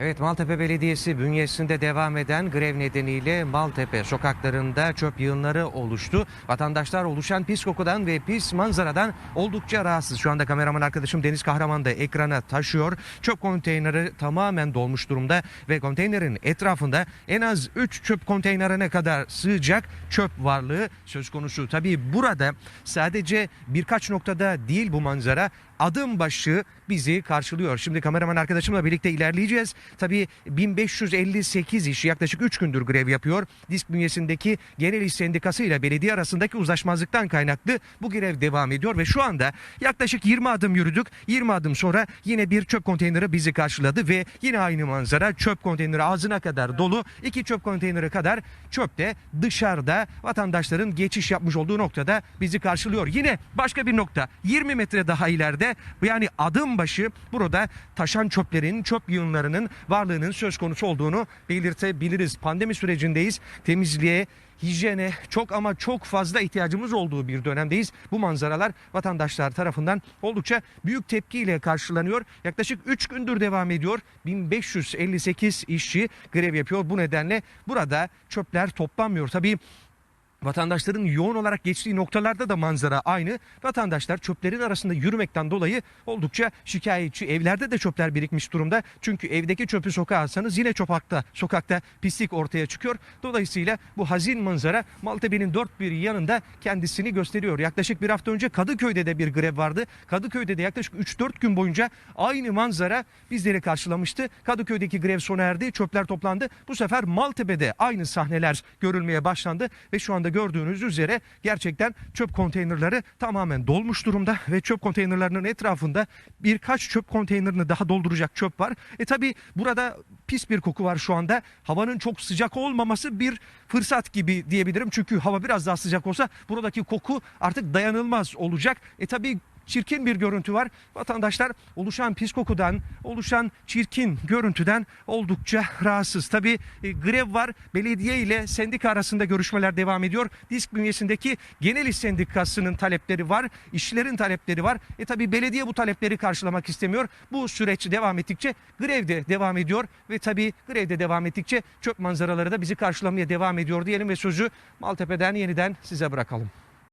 Evet Maltepe Belediyesi bünyesinde devam eden grev nedeniyle Maltepe sokaklarında çöp yığınları oluştu. Vatandaşlar oluşan pis kokudan ve pis manzaradan oldukça rahatsız. Şu anda kameraman arkadaşım Deniz Kahraman da ekrana taşıyor. Çöp konteyneri tamamen dolmuş durumda ve konteynerin etrafında en az 3 çöp konteynerine kadar sığacak çöp varlığı söz konusu. Tabii burada sadece birkaç noktada değil bu manzara adım başı bizi karşılıyor. Şimdi kameraman arkadaşımla birlikte ilerleyeceğiz. Tabii 1558 iş yaklaşık 3 gündür grev yapıyor. Disk bünyesindeki Genel İş Sendikası ile belediye arasındaki uzlaşmazlıktan kaynaklı bu grev devam ediyor ve şu anda yaklaşık 20 adım yürüdük. 20 adım sonra yine bir çöp konteyneri bizi karşıladı ve yine aynı manzara çöp konteyneri ağzına kadar dolu. iki çöp konteyneri kadar çöp de dışarıda vatandaşların geçiş yapmış olduğu noktada bizi karşılıyor. Yine başka bir nokta 20 metre daha ileride yani adım başı burada taşan çöplerin, çöp yığınlarının varlığının söz konusu olduğunu belirtebiliriz. Pandemi sürecindeyiz. Temizliğe, hijyene çok ama çok fazla ihtiyacımız olduğu bir dönemdeyiz. Bu manzaralar vatandaşlar tarafından oldukça büyük tepkiyle karşılanıyor. Yaklaşık 3 gündür devam ediyor. 1558 işçi grev yapıyor. Bu nedenle burada çöpler toplanmıyor. Tabii Vatandaşların yoğun olarak geçtiği noktalarda da manzara aynı. Vatandaşlar çöplerin arasında yürümekten dolayı oldukça şikayetçi. Evlerde de çöpler birikmiş durumda. Çünkü evdeki çöpü sokağa atsanız yine çöpakta, sokakta pislik ortaya çıkıyor. Dolayısıyla bu hazin manzara Maltepe'nin dört bir yanında kendisini gösteriyor. Yaklaşık bir hafta önce Kadıköy'de de bir grev vardı. Kadıköy'de de yaklaşık 3-4 gün boyunca aynı manzara bizleri karşılamıştı. Kadıköy'deki grev sona erdi, çöpler toplandı. Bu sefer Maltepe'de aynı sahneler görülmeye başlandı ve şu anda gördüğünüz üzere gerçekten çöp konteynerleri tamamen dolmuş durumda ve çöp konteynerlerinin etrafında birkaç çöp konteynerini daha dolduracak çöp var. E tabi burada pis bir koku var şu anda. Havanın çok sıcak olmaması bir fırsat gibi diyebilirim. Çünkü hava biraz daha sıcak olsa buradaki koku artık dayanılmaz olacak. E tabi çirkin bir görüntü var. Vatandaşlar oluşan pis kokudan, oluşan çirkin görüntüden oldukça rahatsız. Tabii e, grev var. Belediye ile sendika arasında görüşmeler devam ediyor. Disk bünyesindeki Genel İş Sendikası'nın talepleri var. işçilerin talepleri var. E tabii belediye bu talepleri karşılamak istemiyor. Bu süreç devam ettikçe grev de devam ediyor ve tabii grev de devam ettikçe çöp manzaraları da bizi karşılamaya devam ediyor diyelim ve sözü Maltepe'den yeniden size bırakalım.